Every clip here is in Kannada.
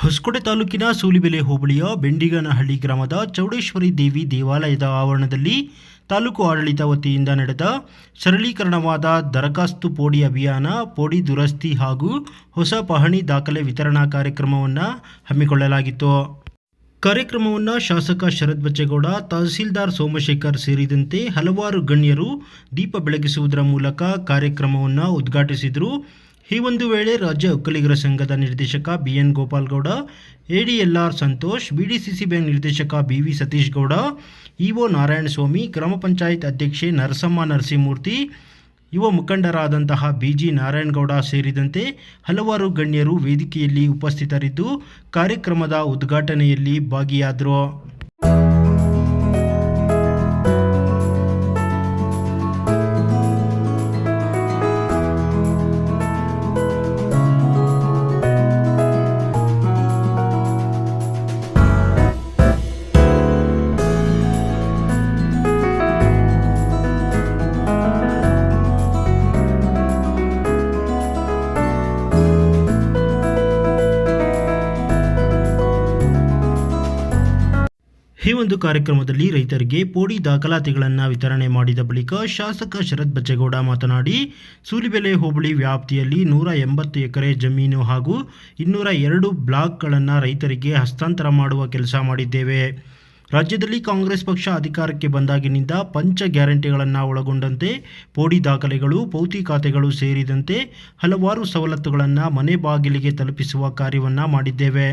ಹೊಸಕೋಟೆ ತಾಲೂಕಿನ ಸೂಲಿಬೆಲೆ ಹೋಬಳಿಯ ಬೆಂಡಿಗನಹಳ್ಳಿ ಗ್ರಾಮದ ಚೌಡೇಶ್ವರಿ ದೇವಿ ದೇವಾಲಯದ ಆವರಣದಲ್ಲಿ ತಾಲೂಕು ಆಡಳಿತ ವತಿಯಿಂದ ನಡೆದ ಸರಳೀಕರಣವಾದ ದರಖಾಸ್ತು ಪೋಡಿ ಅಭಿಯಾನ, ಪೋಡಿ ದುರಸ್ತಿ ಹಾಗೂ ಹೊಸ ಪಹಣಿ ದಾಖಲೆ ವಿತರಣಾ ಕಾರ್ಯಕ್ರಮವನ್ನು ಹಮ್ಮಿಕೊಳ್ಳಲಾಗಿತ್ತು. ಕಾರ್ಯಕ್ರಮವನ್ನು ಶಾಸಕ ಶರತ್ ಬಚ್ಚೇಗೌಡ, ತಹಸೀಲ್ದಾರ್ ಸೋಮಶೇಖರ್ ಸೇರಿದಂತೆ ಹಲವಾರು ಗಣ್ಯರು ದೀಪ ಬೆಳಗಿಸುವುದರ ಮೂಲಕ ಕಾರ್ಯಕ್ರಮವನ್ನು ಉದ್ಘಾಟಿಸಿದರು. ಈ ಒಂದು ವೇಳೆ ರಾಜ್ಯ ಒಕ್ಕಲಿಗರ ಸಂಘದ ನಿರ್ದೇಶಕ B N Gopalgowda, ADLR Santosh, BDCC bank ನಿರ್ದೇಶಕ B V Satish Gowda EO Narayanaswamy, ಗ್ರಾಮ ಪಂಚಾಯತ್ ಅಧ್ಯಕ್ಷೆ ನರಸಮ್ಮ ನರಸಿಂಹಮೂರ್ತಿ, ಯುವ ಮುಖಂಡರಾದಂತಹ ಬಿ ಜಿ ನಾರಾಯಣಗೌಡ ಸೇರಿದಂತೆ ಹಲವಾರು ಗಣ್ಯರು ವೇದಿಕೆಯಲ್ಲಿ ಉಪಸ್ಥಿತರಿದ್ದು, ಕಾರ್ಯಕ್ರಮದ ಉದ್ಘಾಟನೆಯಲ್ಲಿ ಭಾಗಿಯಾದರು. ಒಂದು ಕಾರ್ಯಕ್ರಮದಲ್ಲಿ ರೈತರಿಗೆ ಪೋಡಿ ದಾಖಲಾತಿಗಳನ್ನು ವಿತರಣೆ ಮಾಡಿದ ಬಳಿಕ ಶಾಸಕ ಶರತ್ ಬಚ್ಚೇಗೌಡ ಮಾತನಾಡಿ, ಸೂಲಿಬೆಲೆ ಹೋಬಳಿ ವ್ಯಾಪ್ತಿಯಲ್ಲಿ ನೂರ ಎಂಬತ್ತು ಎಕರೆ ಜಮೀನು ಹಾಗೂ ಇನ್ನೂರ ಎರಡು ಬ್ಲಾಕ್ಗಳನ್ನು ರೈತರಿಗೆ ಹಸ್ತಾಂತರ ಮಾಡುವ ಕೆಲಸ ಮಾಡಿದ್ದೇವೆ. ರಾಜ್ಯದಲ್ಲಿ ಕಾಂಗ್ರೆಸ್ ಪಕ್ಷ ಅಧಿಕಾರಕ್ಕೆ ಬಂದಾಗಿನಿಂದ ಪಂಚ ಗ್ಯಾರಂಟಿಗಳನ್ನು ಒಳಗೊಂಡಂತೆ ಪೋಡಿ ದಾಖಲೆಗಳು, ಪೌತಿ ಖಾತೆಗಳು ಸೇರಿದಂತೆ ಹಲವಾರು ಸವಲತ್ತುಗಳನ್ನು ಮನೆ ಬಾಗಿಲಿಗೆ ತಲುಪಿಸುವ ಕಾರ್ಯವನ್ನು ಮಾಡಿದ್ದೇವೆ.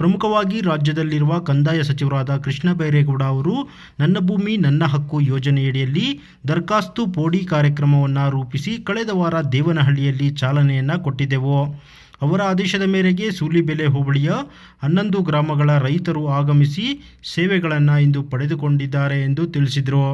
ಪ್ರಮುಖವಾಗಿ ರಾಜ್ಯದಲ್ಲಿರುವ ಕಂದಾಯ ಸಚಿವರಾದ ಕೃಷ್ಣ ಬೈರೇಗೌಡ ಅವರು, ನನ್ನ ಭೂಮಿ, ನನ್ನ ಹಕ್ಕು ಯೋಜನೆಯಡಿಯಲ್ಲಿ ದರ್ಖಾಸ್ತು ಪೋಡಿ ಕಾರ್ಯಕ್ರಮವನ್ನು ರೂಪಿಸಿ ಕಳೆದ ವಾರ ದೇವನಹಳ್ಳಿಯಲ್ಲಿ ಚಾಲನೆಯನ್ನು ಕೊಟ್ಟಿದ್ದೆವು. ಅವರ ಆದೇಶದ ಮೇರೆಗೆ ಸೂಲಿಬೆಲೆ ಹೋಬಳಿಯ ಹನ್ನೊಂದು ಗ್ರಾಮಗಳ ರೈತರು ಆಗಮಿಸಿ ಸೇವೆಗಳನ್ನು ಇಂದು ಪಡೆದುಕೊಂಡಿದ್ದಾರೆ ಎಂದು ತಿಳಿಸಿದರು.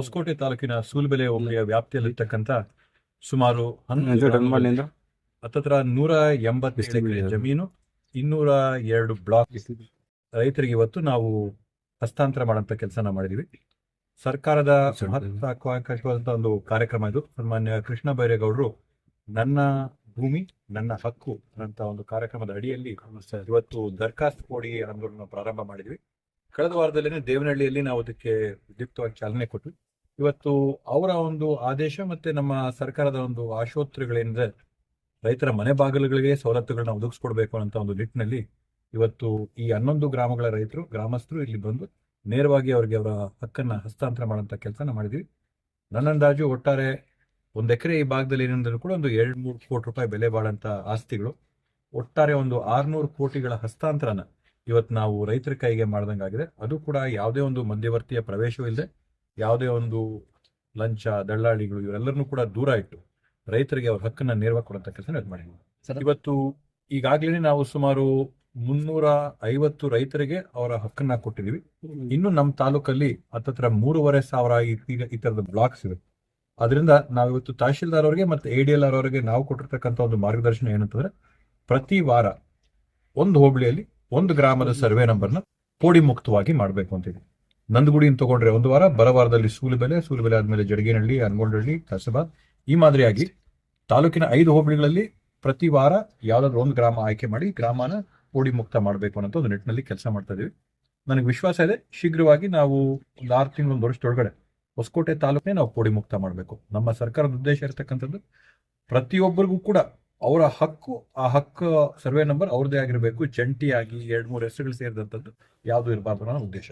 ಹೊಸಕೋಟೆ ತಾಲೂಕಿನ ಸೂಲ್ಬೆಲೆ ಹೋಬಳಿಯ ವ್ಯಾಪ್ತಿಯಲ್ಲಿರ್ತಕ್ಕಂಥ ಸುಮಾರು? ಹತ್ತತ್ರ ನೂರ ಎಂಬತ್ತು ಜಮೀನು ಇನ್ನೂರ ಎರಡು ಬ್ಲಾಕ್. ರೈತರಿಗೆ ಇವತ್ತು ನಾವು ಹಸ್ತಾಂತರ ಮಾಡುವಂತ ಕೆಲಸನ ಮಾಡಿದೀವಿ. ಸರ್ಕಾರದ ಮಹತ್ವಾಕಾಂಕ್ಷವಾದಂತಹ ಒಂದು ಕಾರ್ಯಕ್ರಮ ಇದು. ಸನ್ಮಾನ್ಯ ಕೃಷ್ಣ ಬೈರೇಗೌಡರು ನನ್ನ ಭೂಮಿ ನನ್ನ ಹಕ್ಕು ಅಂತ ಒಂದು ಕಾರ್ಯಕ್ರಮದ ಅಡಿಯಲ್ಲಿ ಇವತ್ತು ದರ್ಖಾಸ್ತ್ ಕೊಡಿ ಆಂದೋಲನ ಪ್ರಾರಂಭ ಮಾಡಿದ್ವಿ. ಕಳೆದ ವಾರದಲ್ಲಿ ದೇವನಹಳ್ಳಿಯಲ್ಲಿ ನಾವು ಅದಕ್ಕೆ ವಿದ್ಯುಕ್ತವಾಗಿ ಚಾಲನೆ ಕೊಟ್ವಿ. ಇವತ್ತು ಅವರ ಒಂದು ಆದೇಶ ಮತ್ತೆ ನಮ್ಮ ಸರ್ಕಾರದ ಒಂದು ಆಶೋತ್ತರಗಳೇನಿದೆ ರೈತರ ಮನೆ ಬಾಗಿಲುಗಳಿಗೆ ಸವಲತ್ತುಗಳನ್ನ ಒದಗಿಸ್ಕೊಡ್ಬೇಕು ಅಂತ ಒಂದು ನಿಟ್ಟಿನಲ್ಲಿ ಇವತ್ತು ಈ ಹನ್ನೊಂದು ಗ್ರಾಮಗಳ ರೈತರು, ಗ್ರಾಮಸ್ಥರು ಇಲ್ಲಿ ಬಂದು ನೇರವಾಗಿ ಅವರಿಗೆ ಅವರ ಹಕ್ಕನ್ನ ಹಸ್ತಾಂತರ ಮಾಡುವಂತ ಕೆಲಸನ ಮಾಡಿದ್ವಿ. ನನ್ನ ಅಂದಾಜು ಒಟ್ಟಾರೆ ಒಂದು ಎಕರೆ ಈ ಭಾಗದಲ್ಲಿ ಏನಂದ್ರೂ ಕೂಡ ಒಂದು ಎರಡು ಮೂರು ಕೋಟಿ ರೂಪಾಯಿ ಬೆಲೆ ಬಾಳಂತ ಆಸ್ತಿಗಳು. ಒಟ್ಟಾರೆ ಒಂದು ಆರ್ನೂರು ಕೋಟಿಗಳ ಹಸ್ತಾಂತರನ ಇವತ್ತು ನಾವು ರೈತರ ಕೈಗೆ ಮಾಡ್ದಂಗಾಗಿದೆ. ಅದು ಕೂಡ ಯಾವುದೇ ಒಂದು ಮಧ್ಯವರ್ತಿಯ ಪ್ರವೇಶವೂ ಇಲ್ಲದೆ ಯಾವುದೇ ಒಂದು ಲಂಚ ದಳ್ಳಾಳಿಗಳು ಇವರೆಲ್ಲರನ್ನೂ ಕೂಡ ದೂರ ಇಟ್ಟು ರೈತರಿಗೆ ಅವ್ರ ಹಕ್ಕನ್ನ ನೇರವಾಗಿ ಕೊಡುವಂತ ಕೆಲಸ ಮಾಡಿದ್ವಿ ಇವತ್ತು ಈಗಾಗಲೇ ನಾವು ಸುಮಾರು ಮುನ್ನೂರ ಐವತ್ತು ರೈತರಿಗೆ ಅವರ ಹಕ್ಕನ್ನ ಕೊಟ್ಟಿದೀವಿ ಇನ್ನು ನಮ್ಮ ತಾಲೂಕಲ್ಲಿ ಹತ್ತತ್ರ ಮೂರುವರೆ ಸಾವಿರ ಈಗ ಈ ತರದ ಬ್ಲಾಕ್ಸ್ ಇದೆ ಅದರಿಂದ ನಾವು ಇವತ್ತು ತಹಶೀಲ್ದಾರ್ ಅವರಿಗೆ ಮತ್ತೆ ಎ ಡಿ ಎಲ್ ಆರ್ ಅವರಿಗೆ ನಾವು ಕೊಟ್ಟಿರ್ತಕ್ಕಂಥ ಒಂದು ಮಾರ್ಗದರ್ಶನ ಏನಂತಂದ್ರೆ ಪ್ರತಿ ವಾರ ಒಂದು ಹೋಬಳಿಯಲ್ಲಿ ಒಂದು ಗ್ರಾಮದ ಸರ್ವೆ ನಂಬರ್ನ ಪೋಡಿ ಮುಕ್ತವಾಗಿ ಮಾಡಬೇಕು ಅಂತಿದೆ ನಂದಗುಡಿನ ತಗೊಂಡ್ರೆ ಒಂದು ವಾರ, ಬರವಾರದಲ್ಲಿ ಸೂಲಿಬೆಲೆ, ಸೂಲುಬೆಲೆ ಆದಮೇಲೆ ಜಡಗೇನಹಳ್ಳಿ ಅನ್ಗೋಲ್ಡಹಳ್ಳಿ ಕಸಬಾದ್ ಈ ಮಾದರಿಯಾಗಿ ತಾಲೂಕಿನ ಐದು ಹೋಬಳಿಗಳಲ್ಲಿ ಪ್ರತಿ ವಾರ ಯಾವ್ದಾದ್ರು ಒಂದು ಗ್ರಾಮ ಆಯ್ಕೆ ಮಾಡಿ ಗ್ರಾಮನ ಓಡಿ ಮುಕ್ತ ಮಾಡಬೇಕು ಅನ್ನೋ ಒಂದು ನಿಟ್ಟಿನಲ್ಲಿ ಕೆಲಸ ಮಾಡ್ತಾ ಇದೀವಿ. ನನಗೆ ವಿಶ್ವಾಸ ಇದೆ, ಶೀಘ್ರವಾಗಿ ನಾವು ಒಂದು ಆರು ತಿಂಗಳು, ಒಂದು ವರ್ಷದೊಳಗಡೆ ಹೊಸಕೋಟೆ ತಾಲೂಕನ್ನೇ ನಾವು ಪೋಡಿ ಮುಕ್ತ ಮಾಡಬೇಕು. ನಮ್ಮ ಸರ್ಕಾರದ ಉದ್ದೇಶ ಇರತಕ್ಕಂಥದ್ದು ಪ್ರತಿಯೊಬ್ಬರಿಗೂ ಕೂಡ ಅವರ ಹಕ್ಕು, ಆ ಹಕ್ಕು ಸರ್ವೆ ನಂಬರ್ ಅವ್ರದ್ದೇ ಆಗಿರಬೇಕು. ಜಂಟಿಯಾಗಿ ಎರಡು ಮೂರು ಹೆಸರುಗಳು ಸೇರಿದಂಥದ್ದು ಯಾವುದು ಇರಬಾರ್ದು ಅನ್ನೋ ಉದ್ದೇಶ.